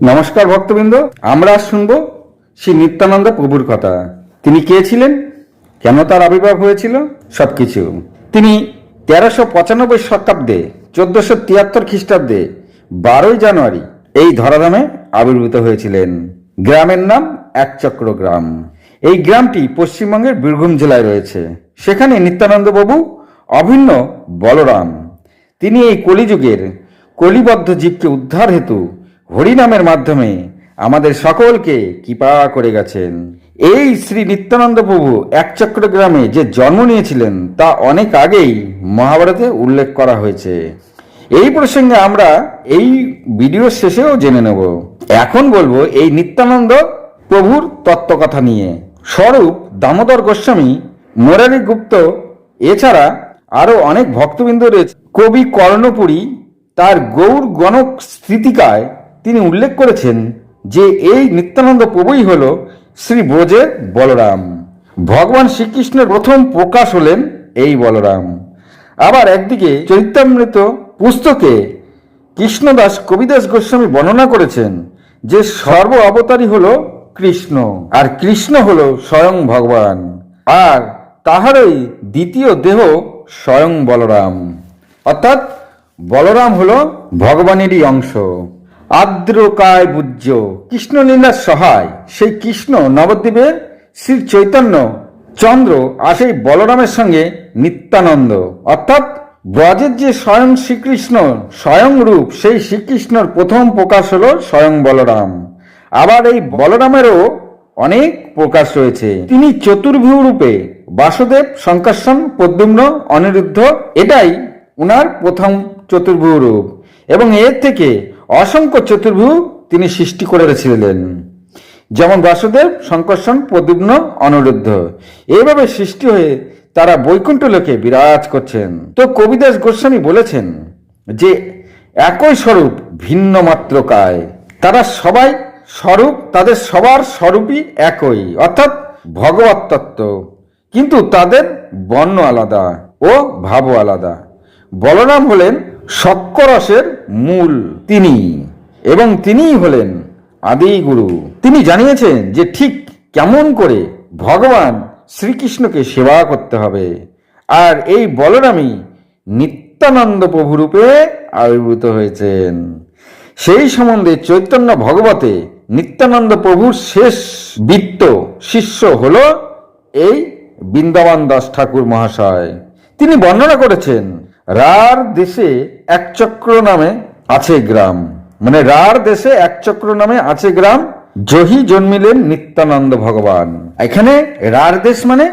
নমস্কার ভক্তবৃন্দ, আমরা শুনব শ্রী নিত্যানন্দ প্রভুর কথা। তিনি কে ছিলেন? কেন তার আবির্ভাব হয়েছিল? সবকিছু। তিনি তেরোশো পঁচানব্বই শতাব্দে, চোদ্দশো তিয়াত্তর খ্রিস্টাব্দে, বারোই জানুয়ারি এই ধরাধামে আবির্ভূত হয়েছিলেন। গ্রামের নাম একচক্র গ্রাম। এই গ্রামটি পশ্চিমবঙ্গের বীরভূম জেলায় রয়েছে। সেখানে নিত্যানন্দ বাবু অভিন্ন বলরাম। তিনি এই কলিযুগের কলিবদ্ধ জীবকে উদ্ধার হেতু হরিনামের মাধ্যমে আমাদের সকলকে কৃপা করে গেছেন। এই শ্রী নিত্যানন্দ প্রভু একচক্র গ্রামে যে জন্ম নিয়েছিলেন, তা অনেক আগেই মহাভারতে উল্লেখ করা হয়েছে। এই প্রসঙ্গে আমরা এই ভিডিও শেষেও জেনে নেব। এখন বলব এই নিত্যানন্দ প্রভুর তত্ত্বকথা নিয়ে। স্বরূপ দামোদর গোস্বামী, মুরারি গুপ্ত, এছাড়া আরও অনেক ভক্তবৃন্দ রয়েছে। কবি কর্ণপুরী তার গৌর গণক স্মৃতিকায় তিনি উল্লেখ করেছেন যে এই নিত্যানন্দ প্রভুই হল শ্রী ব্রজের বলরাম। ভগবান শ্রীকৃষ্ণের প্রথম প্রকাশ হলেন এই বলরাম। আবার একদিকে চরিত্রামৃত পুস্তকে কৃষ্ণদাস কবিদাস গোস্বামী বর্ণনা করেছেন যে সর্ব অবতারই হল কৃষ্ণ আর কৃষ্ণ হল স্বয়ং ভগবান আর তাহারই দ্বিতীয় দেহ স্বয়ং বলরাম। অর্থাৎ বলরাম হল ভগবানেরই অংশ। আদ্রকায় বুজ্য। কৃষ্ণলীলার সহায়। সেই কৃষ্ণ নবদ্বীপের শ্রী চৈতন্য চন্দ্র আর সেই বলরামের সঙ্গে নিত্যানন্দ। অর্থাৎ ব্রজের যে স্বয়ং শ্রীকৃষ্ণ স্বয়ং রূপ, সেই শ্রীকৃষ্ণর প্রথম প্রকাশ হলো স্বয়ং বলরাম। আবার এই বলরামেরও অনেক প্রকাশ রয়েছে। তিনি চতুর্ভুজ রূপে বাসুদেব শঙ্কর্ষণ পদ্মুম্ন অনিরুদ্ধ, এটাই উনার প্রথম চতুর্ভুজ রূপ। এবং এর থেকে অসংখ্য চতুর্ভুজ তিনি সৃষ্টি করে করেছিলেন যেমন বাসুদেব শঙ্কর্ষণ প্রদ্যুম্ন অনিরুদ্ধ। এইভাবে সৃষ্টি হয়ে তারা বৈকুণ্ঠ লোকে বিরাজ করছেন। তো কবিদাস গোস্বামী বলেছেন যে, একই স্বরূপ ভিন্ন মাত্র কায়। তারা সবাই স্বরূপ, তাদের সবার স্বরূপই একই, অর্থাৎ ভগবত তত্ত্ব। কিন্তু তাদের বর্ণ আলাদা ও ভাব আলাদা। বলরাম হলেন শক্করসের মূল তিনি এবং তিনিই হলেন আদি গুরু তিনি জানিয়েছেন যে ঠিক কেমন করে ভগবান শ্রীকৃষ্ণকে সেবা করতে হবে। আর এই বলরামই নিত্যানন্দ প্রভুরূপে আবির্ভূত হয়েছেন। সেই সম্বন্ধে চৈতন্য ভগবতে নিত্যানন্দ প্রভুর শেষ বৃত্ত শিষ্য হল এই বৃন্দাবন দাস ঠাকুর মহাশয়। তিনি বর্ণনা করেছেন রার দেশে একচক্র নামে আছে গ্রাম। মানে রার দেশে একচক্র নামে আছে গ্রাম, জহি জন্মিলেন নিত্যানন্দ ভগবান। এখানে রার দেশ মানে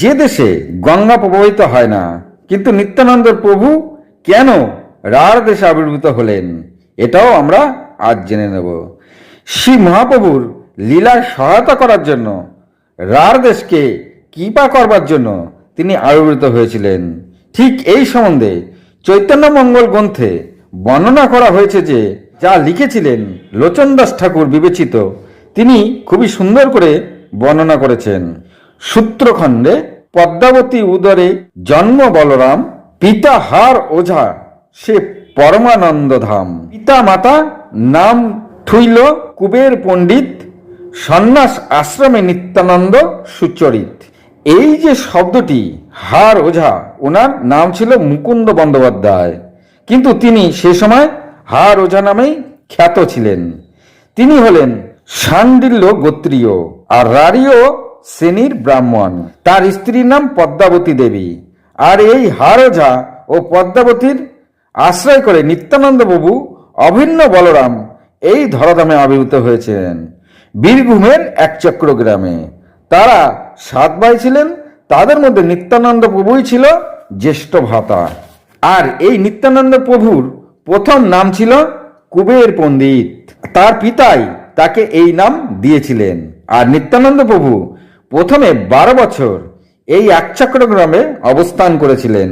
যে দেশে গঙ্গা প্রবাহিত হয় না, কিন্তু নিত্যানন্দ প্রভু কেন রার দেশে আবির্ভূত হলেন, এটাও আমরা আজ জেনে নেব। শ্রী মহাপ্রভুর লীলার সহায়তা করার জন্য, রার দেশকে কৃপা করবার জন্য তিনি আবির্ভূত হয়েছিলেন। ঠিক এই সম্বন্ধে চৈতন্য মঙ্গল গ্রন্থে বর্ণনা করা হয়েছে যে, যা লিখেছিলেন লোচন দাস ঠাকুর বিবেচিত, তিনি খুবই সুন্দর করে বর্ণনা করেছেন। সূত্রখণ্ডে, পদ্মাবতী উদরে জন্ম বলরাম, পিতা হার ওঝা, সে পরমানন্দ ধাম। পিতা মাতা নাম থুইল, কুবের পণ্ডিত, সন্ন্যাস আশ্রমে নিত্যানন্দ সুচরিত। এই যে শব্দটি, হার ওঝা, ওনার নাম ছিল মুকুন্দ বন্দ্যোপাধ্যায়। কিন্তু তিনি সে সময় হার ওঝা নামেই খ্যাত ছিলেন। তিনি হলেন সান্ডিল্য গোত্রীয় আর রারীয় শ্রেণির ব্রাহ্মণ। তার স্ত্রীর নাম পদ্মাবতী দেবী। আর এই হার ওঝা ও পদ্মাবতীর আশ্রয় করে নিত্যানন্দ বাবু অভিন্ন বলরাম এই ধরাধামে আবির্ভূত হয়েছেন বীরভূমের এক চক্র গ্রামে তারা সাত ভাই ছিলেন, তাদের মধ্যে নিত্যানন্দ প্রভুই ছিল জ্যেষ্ঠ ভাতা। আর এই নিত্যানন্দ প্রভুর প্রথম নাম ছিল কুবের পণ্ডিত। তার পিতাই তাকে এই নাম দিয়েছিলেন। আর নিত্যানন্দ প্রভু প্রথমে বারো বছর এই একচক্র গ্রামে অবস্থান করেছিলেন।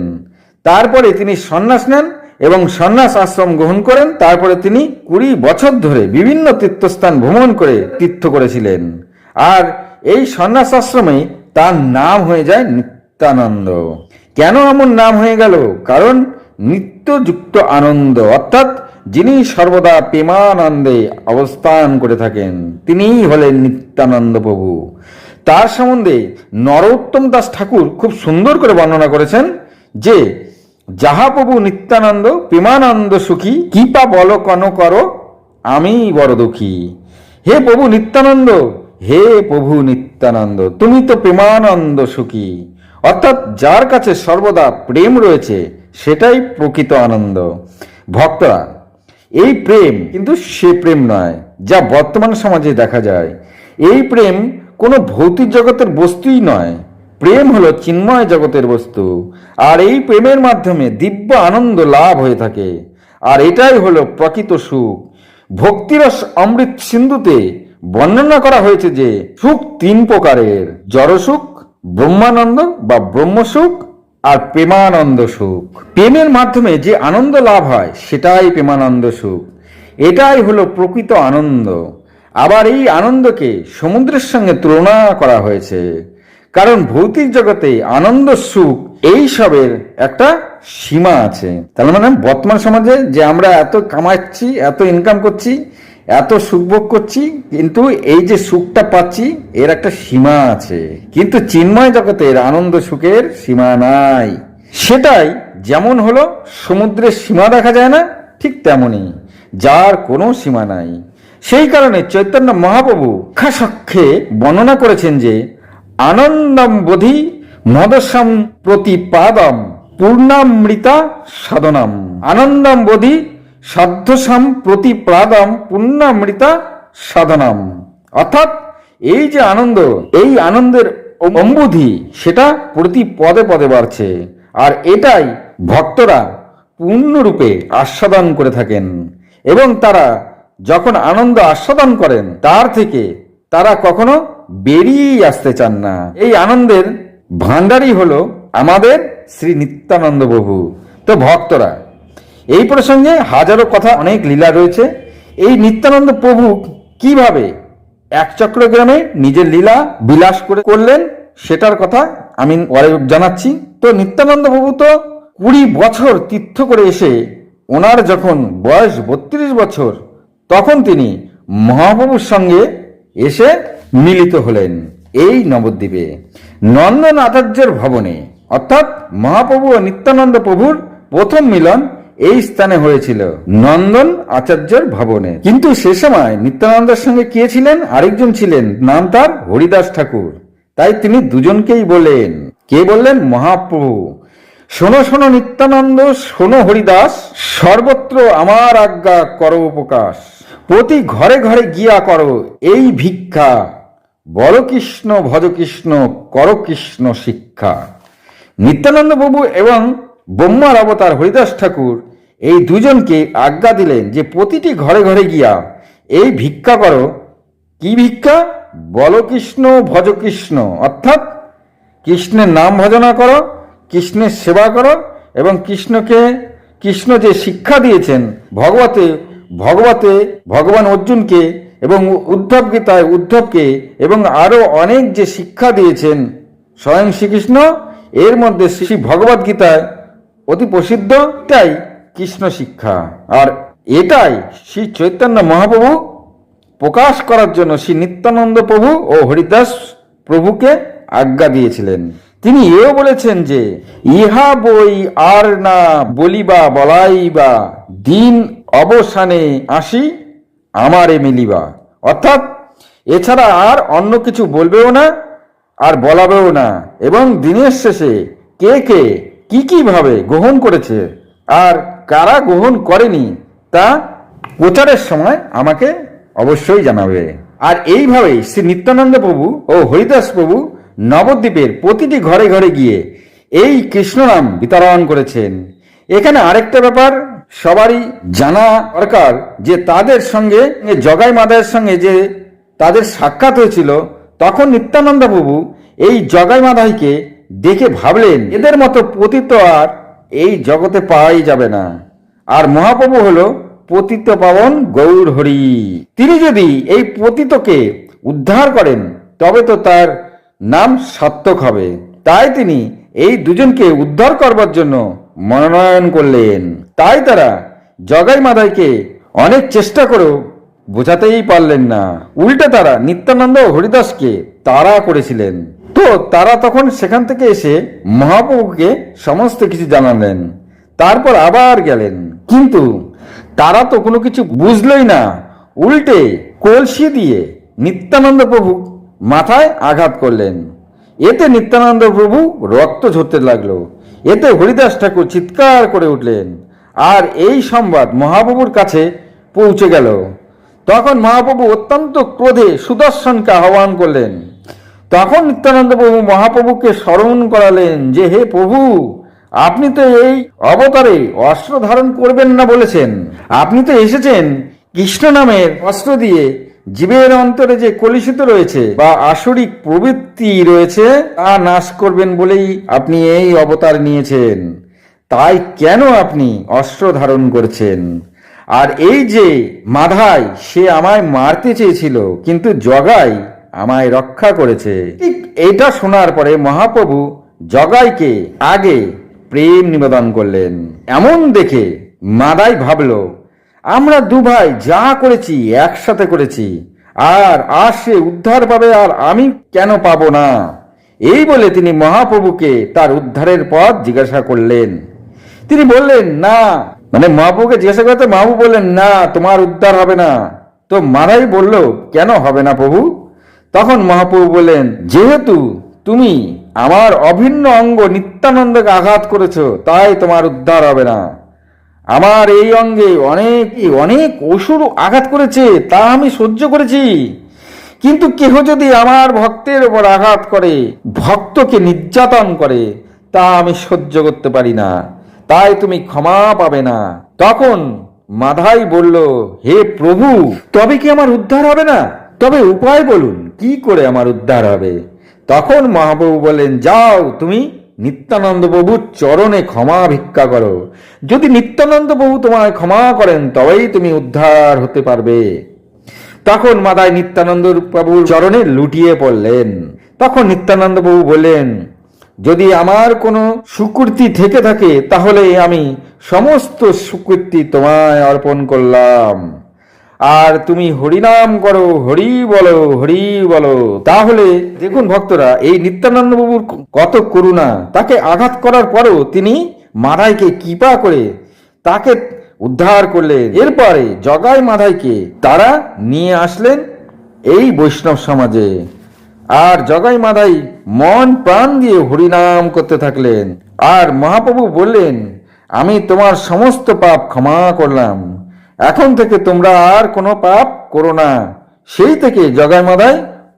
তারপরে তিনি সন্ন্যাস নেন এবং সন্ন্যাস আশ্রম গ্রহণ করেন। তারপরে তিনি কুড়ি বছর ধরে বিভিন্ন তীর্থস্থান ভ্রমণ করে তীর্থ করেছিলেন। আর এই সন্ন্যাস আশ্রমে তার নাম হয়ে যায় নিত্যানন্দ। কেন এমন নাম হয়ে গেল? কারণ নিত্যযুক্ত আনন্দ, অর্থাৎ যিনি সর্বদা প্রেমানন্দে অবস্থান করে থাকেন, তিনিই হলেন নিত্যানন্দ প্রভু। তার সম্বন্ধে নরোত্তম দাস ঠাকুর খুব সুন্দর করে বর্ণনা করেছেন যে, যাহা প্রভু নিত্যানন্দ, প্রেমানন্দ সুখী, কিপা বল কন করো আমি বড় দুঃখী। হে প্রভু নিত্যানন্দ হে প্রভু নিত্যানন্দ, তুমি তো প্রেমানন্দ সুখী। অর্থাৎ যার কাছে সর্বদা প্রেম রয়েছে, সেটাই প্রকৃত আনন্দ। ভক্তরা, এই প্রেম কিন্তু সে প্রেম নয়, যা বর্তমান সমাজে দেখা যায়। এই প্রেম কোনো ভৌতিক জগতের বস্তুই নয়, প্রেম হলো চিন্ময় জগতের বস্তু। আর এই প্রেমের মাধ্যমে দিব্য আনন্দ লাভ হয়ে থাকে। আর এটাই হলো প্রকৃত সুখ। ভক্তিরস অমৃত সিন্ধুতে বর্ণনা করা হয়েছে যে সুখ তিন প্রকারের, জড়সুখ, ব্রহ্মানন্দ বা ব্রহ্মসুখ আর প্রেমানন্দ সুখ। প্রেমের মাধ্যমে যে আনন্দ লাভ হয়, সেটাই প্রেমানন্দ সুখ। এটাই হলো প্রকৃত আনন্দ। আবার এই আনন্দকে সমুদ্রের সঙ্গে তুলনা করা হয়েছে। কারণ ভৌতিক জগতে আনন্দ সুখ এই সবের একটা সীমা আছে। তার মানে বর্তমান সমাজে যে আমরা এত কামাচ্ছি, এত ইনকাম করছি এত সুখ ভোগ করছি, কিন্তু এই যে সুখটা পাচ্ছি, এর একটা সীমা আছে। কিন্তু চিন্ময় জগতের আনন্দ সুখের সীমা নাই। সেটাই যেমন হলো, সমুদ্রের সীমা দেখা যায় না, ঠিক তেমনই যার কোনো সীমা নাই। সেই কারণে চৈতন্য মহাপ্রভু খাসক্ষে বর্ণনা করেছেন যে, আনন্দম বোধি মদসম প্রতিপাদম পূর্ণামৃতা সাধনম। আনন্দম বোধি সাধ্যসাম প্রতিপ্রাদম পূর্ণামৃতা সাধনাম। অর্থাৎ এই যে আনন্দ, এই আনন্দের অম্বুধি, সেটা প্রতি পদে পদে বাড়ছে। আর এটাই ভক্তরা পূর্ণরূপে আস্বাদন করে থাকেন। এবং তারা যখন আনন্দ আস্বাদন করেন, তার থেকে তারা কখনো বেরিয়েই আসতে চান না। এই আনন্দের ভাণ্ডারই হলো আমাদের শ্রী নিত্যানন্দ প্রভু। তো ভক্তরা এই প্রসঙ্গে হাজারো কথা, অনেক লীলা রয়েছে। এই নিত্যানন্দ প্রভু কীভাবে এক চক্রগ্রামে নিজের লীলা বিলাস করে করলেন, সেটার কথা আমি জানাচ্ছি। তো নিত্যানন্দ প্রভু তো কুড়ি বছর তীর্থ করে এসে ওনার যখন বয়স বত্রিশ বছর, তখন তিনি মহাপ্রভুর সঙ্গে এসে মিলিত হলেন এই নবদ্বীপে। নন্দন আচার্যের ভবনে, অর্থাৎ মহাপ্রভু ও নিত্যানন্দ প্রভুর প্রথম মিলন এই স্থানে হয়েছিল নন্দন আচার্যের ভবনে। কিন্তু সে সময় নিত্যানন্দের সঙ্গে কে ছিলেন? আরেকজন ছিলেন, নাম তার হরিদাস ঠাকুর। তাই তিনি দুজনকেই বলেন। কে বললেন? মহাপ্রভু। শোনো শোনো নিত্যানন্দ, শোনো হরিদাস, সর্বত্র আমার আজ্ঞা করো প্রকাশ প্রতি ঘরে ঘরে গিয়া করো এই ভিক্ষা। বল কৃষ্ণ, ভজ কৃষ্ণ, কর কৃষ্ণ শিক্ষা। নিত্যানন্দ প্রভু এবং ব্রহ্মার অবতার হরিদাস ঠাকুর, এই দুজনকে আজ্ঞা দিলেন যে প্রতিটি ঘরে ঘরে গিয়া, এই ভিক্ষা করো। কি ভিক্ষা? বল কৃষ্ণ, ভজ কৃষ্ণ। অর্থাৎ, কৃষ্ণের নাম ভজনা করো, কৃষ্ণের সেবা করো এবং কৃষ্ণকে, কৃষ্ণ যে শিক্ষা দিয়েছেন ভগবতে ভগবতে ভগবান অর্জুনকে এবং উদ্ধব গীতায় উদ্ধবকে এবং আরও অনেক যে শিক্ষা দিয়েছেন স্বয়ং শ্রীকৃষ্ণ, এর মধ্যে শ্রী ভগবদ গীতায় অতি প্রসিদ্ধ এটাই কৃষ্ণ শিক্ষা। আর এটাই শ্রী চৈতন্য মহাপ্রভু প্রকাশ করার জন্য শ্রী নিত্যানন্দ প্রভু ও হরিদাস প্রভুকে আজ্ঞা দিয়েছিলেন। তিনি এও বলেছেন যে, ইহা বই আর না বলিবা বলাইবা, দিন অবসানে আসি, আমারে মিলিবা। অর্থাৎ এছাড়া আর অন্য কিছু বলবেও না, আর বলাবেও না, এবং দিনের শেষে কে কে কি কি ভাবে গ্রহণ করেছে? আর কারা গ্রহণ করেনি? তা প্রচারের সময় আমাকে অবশ্যই জানাবে। আর এইভাবেই শ্রী নিত্যানন্দ প্রভু ও হরিদাস প্রভু নবদ্বীপের প্রতিটি ঘরে ঘরে গিয়ে এই কৃষ্ণনাম বিতরণ করেছেন। এখানে আরেকটা ব্যাপার, সবারই জানা দরকার যে তাদের সঙ্গে জগাই মাদায়ের সঙ্গে যে তাদের সাক্ষাৎ হয়েছিল, তখন নিত্যানন্দ প্রভু এই জগাই মাদাইকে দেখে ভাবলেন, এদের মতো পতিত আর এই জগতে পাওয়াই যাবে না। আর মহাপ্রভু হল পতিত পাবন গৌর হরি। তিনি যদি এই পতিতকে উদ্ধার করেন, তবে তো তার নাম সার্থক হবে। তাই তিনি এই দুজনকে উদ্ধার করবার জন্য মনোনয়ন করলেন। তাই তারা জগাই মাদাইকে অনেক চেষ্টা করেও বোঝাতেই পারলেন না। উল্টে তারা নিত্যানন্দ হরিদাসকে তাড়া করেছিলেন। তো তারা তখন সেখান থেকে এসে মহাপ্রভুকে সমস্ত কিছু জানালেন। তারপর আবার গেলেন। কিন্তু তারা তো কোনো কিছু বুঝলই না। উল্টে কলসি দিয়ে নিত্যানন্দ প্রভু মাথায় আঘাত করলেন। এতে নিত্যানন্দ প্রভু রক্ত ঝরতে লাগল। এতে হরিদাস ঠাকুর চিৎকার করে উঠলেন। আর এই সংবাদ মহাপ্রভুর কাছে পৌঁছে গেল। তখন মহাপ্রভু অত্যন্ত ক্রোধে সুদর্শনকে আহ্বান করলেন। তখন নিত্যানন্দ প্রভু মহাপ্রভুকে স্মরণ করালেন যে, হে প্রভু, আপনি তো এই অবতারে অস্ত্র ধারণ করবেন না বলেছেন। আপনি তো এসেছেন কৃষ্ণ নামের অস্ত্র দিয়ে। জীবের অন্তরে যে কলুষিত রয়েছে বা আসরিক প্রবৃত্তি রয়েছে, তা নাশ করবেন বলেই আপনি এই অবতার নিয়েছেন। তাই কেন আপনি অস্ত্র ধারণ করছেন? আর এই যে মাধাই সে আমায় মারতে চেয়েছিল, কিন্তু জগাই আমায় রক্ষা করেছে। ঠিক এটা শোনার পরে মহাপ্রভু জগাইকে আগে প্রেম নিবেদন করলেন। এমন দেখে মাদাই ভাবল, আমরা দু ভাই যা করেছি, একসাথে করেছি। আর আর সে উদ্ধার পাবে আর আমি কেন পাবো না? এই বলে তিনি মহাপ্রভুকে তার উদ্ধারের পথ জিজ্ঞাসা করলেন। তিনি বললেন, না মানে মহাপ্রভুকে জিজ্ঞাসা করতে মহাপ্রভু বললেন, না, তোমার উদ্ধার হবে না। তো মারাই বলল, কেন হবে না প্রভু? তখন মহাপ্রভু বললেন, যেহেতু তুমি আমার অভিন্ন অঙ্গ নিত্যানন্দকে আঘাত করেছ, তাই তোমার উদ্ধার হবে না। আমার এই অঙ্গে অনেক অনেক অসুর আঘাত করেছে, তা আমি সহ্য করেছি। কিন্তু কেহ যদি আমার ভক্তের ওপর আঘাত করে, ভক্তকে নির্যাতন করে, তা আমি সহ্য করতে পারি না, তাই তুমি ক্ষমা পাবে না। তখন মাধাই বলল, হে প্রভু, তবে কি আমার উদ্ধার হবে না? তবে উপায় বলুন। কি করে আমার উদ্ধার হবে? তখন মহাপ্রভু বললেন, যাও, তুমি নিত্যানন্দ প্রভুর চরণে ক্ষমা ভিক্ষা করো। যদি নিত্যানন্দ প্রভু তোমায় ক্ষমা করেন, তবেই তুমি উদ্ধার হতে পারবে। তখন মাদায় নিত্যানন্দ প্রভুর চরণে লুটিয়ে পড়লেন। তখন নিত্যানন্দ প্রভু বললেন, যদি আমার কোনো সুকৃতি থেকে থাকে, তাহলে আমি সমস্ত সুকৃতি তোমায় অর্পণ করলাম। আর তুমি হরিনাম করো, হরি বলো হরি বলো। তাহলে দেখুন ভক্তরা, এই নিত্যানন্দ বাবুর কত করুণা। তাকে আঘাত করার পরও তিনি মাধাইকে কৃপা করে তাকে উদ্ধার করলেন। এরপরে জগাই মাধাইকে তারা নিয়ে আসলেন এই বৈষ্ণব সমাজে। আর জগাই মাধাই মন প্রাণ দিয়ে হরিনাম করতে থাকলেন। আর মহাপ্রভু বললেন, আমি তোমার সমস্ত পাপ ক্ষমা করলাম। এখন থেকে তোমরা আর কোনো পাপ করো না। সেই থেকে জগাই মাধাই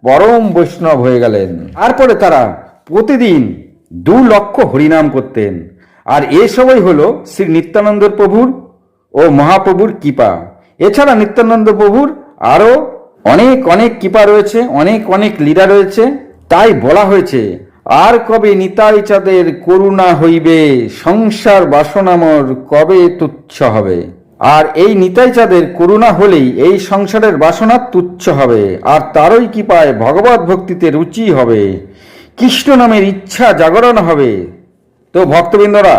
পরম বৈষ্ণব হয়ে গেলেন। তারপরে তারা প্রতিদিন দু লক্ষ হরিনাম করতেন। আর এ সবই হলো শ্রী নিত্যানন্দ প্রভুর ও মহাপ্রভুর কৃপা। এছাড়া নিত্যানন্দ প্রভুর আরও অনেক অনেক কৃপা রয়েছে, অনেক অনেক লীলা রয়েছে। তাই বলা হয়েছে, আর কবে নিতাই চাঁদের করুণা হইবে, সংসার বাসনামর কবে তুচ্ছ হবে? আর এই নিতাই চাঁদের করুণা হলেই এই সংসারের বাসনা তুচ্ছ হবে, আর তারই কৃপায় ভগবত ভক্তিতে রুচি হবে। কৃষ্ণ নামের ইচ্ছা জাগরণ হবে। তো ভক্তবৃন্দরা,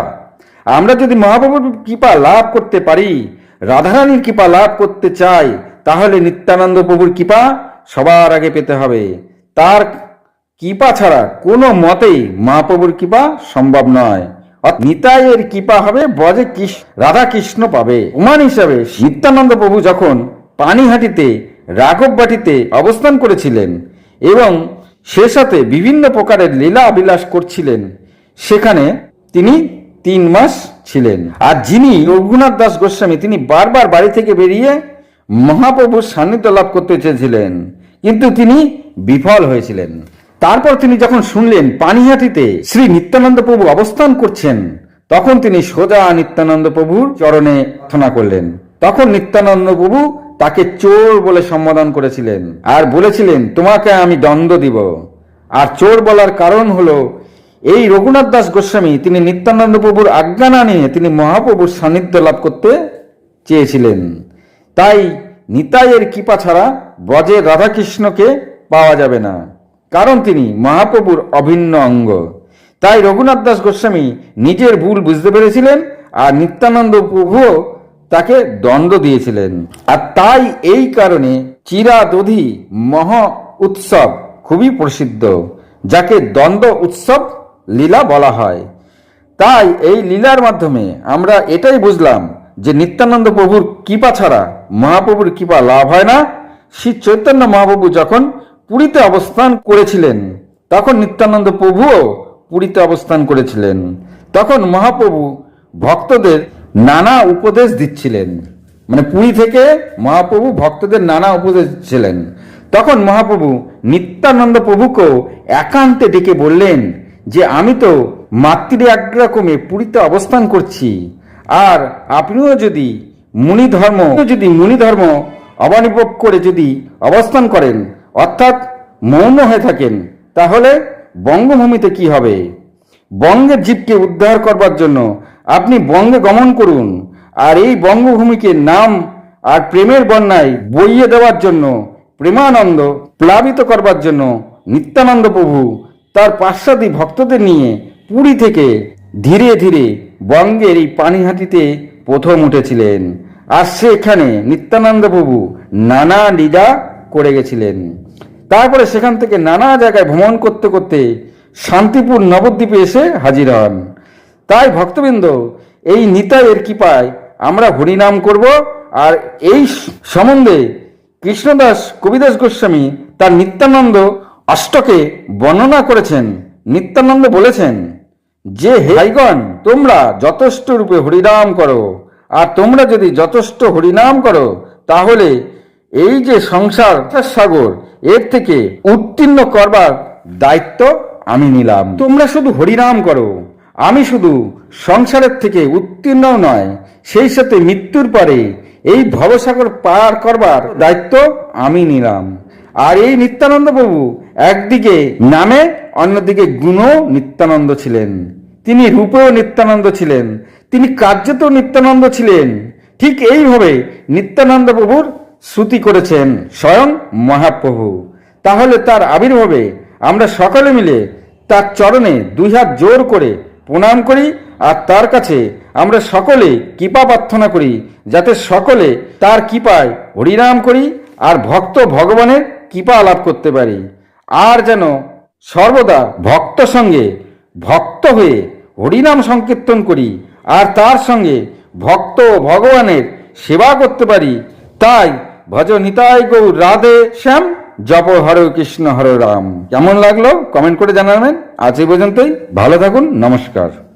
আমরা যদি মহাপ্রভুর কৃপা লাভ করতে পারি, রাধারানীর কৃপা লাভ করতে চাই, তাহলে নিত্যানন্দ প্রভুর কৃপা সবার আগে পেতে হবে। তার কৃপা ছাড়া কোনো মতেই মহাপ্রভুর কৃপা সম্ভব নয়। নিতাইয়ের কৃপা হবে, ব্রজে রাধা কৃষ্ণ পাবে। উমান হিসাবে নিত্যানন্দ প্রভু যখন পানিহাটিতে রাঘব বাটিতে অবস্থান করেছিলেন এবং সে সাথে বিভিন্ন প্রকারের লীলা বিলাস করছিলেন, সেখানে তিনি তিন মাস ছিলেন। আর যিনি রঘুনাথ দাস গোস্বামী, তিনি বারবার বাড়ি থেকে বেরিয়ে মহাপ্রভুর সান্নিধ্য লাভ করতে চেয়েছিলেন। কিন্তু তিনি বিফল হয়েছিলেন। তারপর তিনি যখন শুনলেন পানিহাটিতে শ্রী নিত্যানন্দ প্রভু অবস্থান করছেন, তখন তিনি সোজা নিত্যানন্দ প্রভুর চরণে প্রার্থনা করলেন। তখন নিত্যানন্দ প্রভু তাকে চোর বলে সম্বোধন করেছিলেন আর বলেছিলেন, তোমাকে আমি দ্বন্দ্ব দিব। আর চোর বলার কারণ হলো, এই রঘুনাথ দাস গোস্বামী তিনি নিত্যানন্দ প্রভুর আজ্ঞা না নিয়ে তিনি মহাপ্রভুর সান্নিধ্য লাভ করতে চেয়েছিলেন। তাই নিতাইয়ের কৃপা ছাড়া ব্রজের রাধাকৃষ্ণকে পাওয়া যাবে না। কারণ তিনি মহাপ্রভুর অভিন্ন অঙ্গ। তাই রঘুনাথ দাস গোস্বামী নিজের ভুল বুঝতে পেরেছিলেন আর নিত্যানন্দ প্রভুও তাকে দণ্ড দিয়েছিলেন। আর তাই এই কারণে চিরা চিরাদধি মহা উৎসব খুবই প্রসিদ্ধ, যাকে দ্বন্দ্ব উৎসব লীলা বলা হয়। তাই এই লীলার মাধ্যমে আমরা এটাই বুঝলাম যে নিত্যানন্দ প্রভুর কৃপা ছাড়া মহাপ্রভুর কৃপা লাভ হয় না। শ্রী চৈতন্য মহাপ্রভু যখন পুরীতে অবস্থান করেছিলেন। তখন নিত্যানন্দ প্রভুও পুরীতে অবস্থান করেছিলেন। তখন মহাপ্রভু ভক্তদের নানা উপদেশ দিচ্ছিলেন। মানে পুরী থেকে মহাপ্রভু ভক্তদের নানা উপদেশ দিচ্ছিলেন। তখন মহাপ্রভু নিত্যানন্দ প্রভুকেও একান্তে ডেকে বললেন যে, আমি তো মাতৃ আগ্রাক্রমে পুরীতে অবস্থান করছি। আর আপনিও যদি মুনি ধর্ম যদি মুনি ধর্ম অবনিভব করে যদি অবস্থান করেন অর্থাৎ মৌন হয়ে থাকেন, তাহলে বঙ্গভূমিতে কি হবে? বঙ্গের জীবকে উদ্ধার করবার জন্য আপনি বঙ্গে গমন করুন, আর এই বঙ্গভূমিকে নাম আর প্রেমের বন্যায় বইয়ে দেওয়ার জন্য, প্রেমানন্দ প্লাবিত করবার জন্য নিত্যানন্দ প্রভু তার পাশ্চাদী ভক্তদের নিয়ে পুরী থেকে ধীরে ধীরে বঙ্গের এই পানিহাটিতে প্রথম উঠেছিলেন। আর সেখানে নিত্যানন্দ প্রভু নানা লীলা করে গেছিলেন। তারপরে সেখান থেকে নানা জায়গায় ভ্রমণ করতে করতে শান্তিপুর নবদ্বীপে এসে হাজির হন। তাই ভক্তবৃন্দ, এই নিতাইয়ের কৃপায় আমরা হরিনাম করব আর এই সম্বন্ধে কৃষ্ণদাস কবিদাস গোস্বামী তার নিত্যানন্দ অষ্টকে বর্ণনা করেছেন। নিত্যানন্দ বলেছেন, যে হে ভাইগণ, তোমরা যথেষ্ট রূপে হরিনাম করো। আর তোমরা যদি যথেষ্ট হরিনাম করো, তাহলে এই যে সংসার সাগর, এর থেকে উত্তীর্ণ করবার দায়িত্ব আমি নিলাম। তোমরা শুধু হরিনাম করো। আমি শুধু সংসারের থেকে উত্তীর্ণ নয়, সেই সাথে মৃত্যুর পরে এই ভবসাগর পার করবার দায়িত্ব আমি নিলাম। আর এই নিত্যানন্দ প্রভু একদিকে নামে, অন্যদিকে গুণও নিত্যানন্দ ছিলেন। তিনি রূপেও নিত্যানন্দ ছিলেন, তিনি কার্যত নিত্যানন্দ ছিলেন। ঠিক এইভাবে নিত্যানন্দ প্রভুর শ্রুতি করেছেন স্বয়ং মহাপ্রভু। তাহলে তার আবির্ভাবে আমরা সকলে মিলে তার চরণে দুই হাত জোর করে প্রণাম করি আর তার কাছে আমরা সকলে কৃপা প্রার্থনা করি যাতে সকলে তার কৃপায় হরিনাম করি আর ভক্ত ভগবানের কৃপা লাভ করতে পারি। আর যেন সর্বদা ভক্ত সঙ্গে ভক্ত হয়ে হরিনাম সংকীর্তন করি আর তার সঙ্গে ভক্ত ভগবানের সেবা করতে পারি, তাই ভজ নিতাই গৌর রাধে শ্যাম। জপ হরে কৃষ্ণ হরে রাম। কেমন লাগল? কমেন্ট করে জানাবেন। আজ এই পর্যন্তই। ভালো থাকুন। নমস্কার।